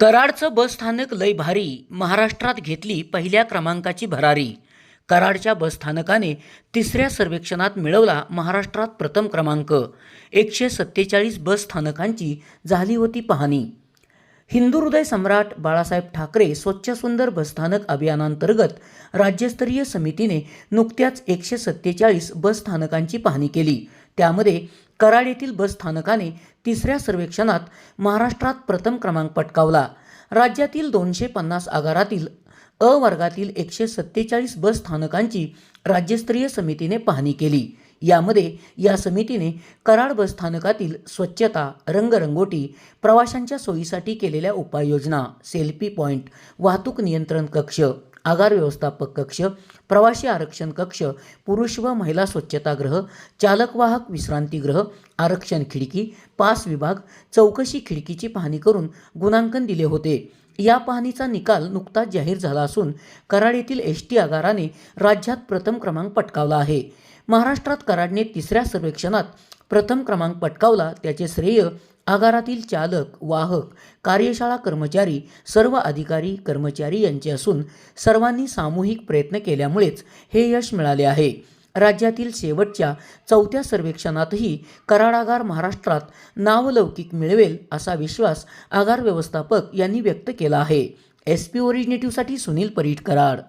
कराडचं बसस्थानक लय भारी महाराष्ट्रात घेतली पहिल्या क्रमांकाची भरारी. कराडच्या बसस्थानकाने तिसऱ्या सर्वेक्षणात मिळवला महाराष्ट्रात प्रथम क्रमांक. एकशे सत्तेचाळीस बसस्थानकांची झाली होती पाहणी. हिंदू हृदय सम्राट बाळासाहेब ठाकरे स्वच्छ सुंदर बसस्थानक अभियानांतर्गत राज्यस्तरीय समितीने नुकत्याच एकशे सत्तेचाळीस बसस्थानकांची पाहणी केली. त्यामध्ये कराड येथील बसस्थानकाने तिसऱ्या सर्वेक्षणात महाराष्ट्रात प्रथम क्रमांक पटकावला. राज्यातील दोनशे पन्नास आगारातील अ वर्गातील एकशे सत्तेचाळीस बस स्थानकांची राज्यस्तरीय समितीने पाहणी केली. यामध्ये या समितीने कराड बस स्थानकातील स्वच्छता रंगरंगोटी प्रवाशांच्या सोयीसाठी केलेल्या उपाययोजना सेल्फी पॉईंट वाहतूक नियंत्रण कक्ष आगार व्यवस्थापक कक्ष प्रवासी आरक्षण कक्ष पुरुष व महिला स्वच्छतागृह चालकवाहक विश्रांतीगृह आरक्षण खिडकी पास विभाग चौकशी खिडकीची पाहणी करून गुणांकन दिले होते. या पाहणीचा निकाल नुकताच जाहीर झाला असून कराड येथील एस टी आगाराने राज्यात प्रथम क्रमांक पटकावला आहे. महाराष्ट्रात कराडने तिसऱ्या सर्वेक्षणात प्रथम क्रमांक पटकावला त्याचे श्रेय आगारातील चालक वाहक कार्यशाळा कर्मचारी सर्व अधिकारी कर्मचारी यांचे असून सर्वांनी सामूहिक प्रयत्न केल्यामुळेच हे यश मिळाले आहे. राज्यातील शेवटच्या चौथ्या सर्वेक्षणातही कराड आगार महाराष्ट्रात नावलौकिक मिळवेल असा विश्वास आगार व्यवस्थापक यांनी व्यक्त केला आहे. एस पी ओरिजिनेटिव्हसाठी सुनील परीट कराड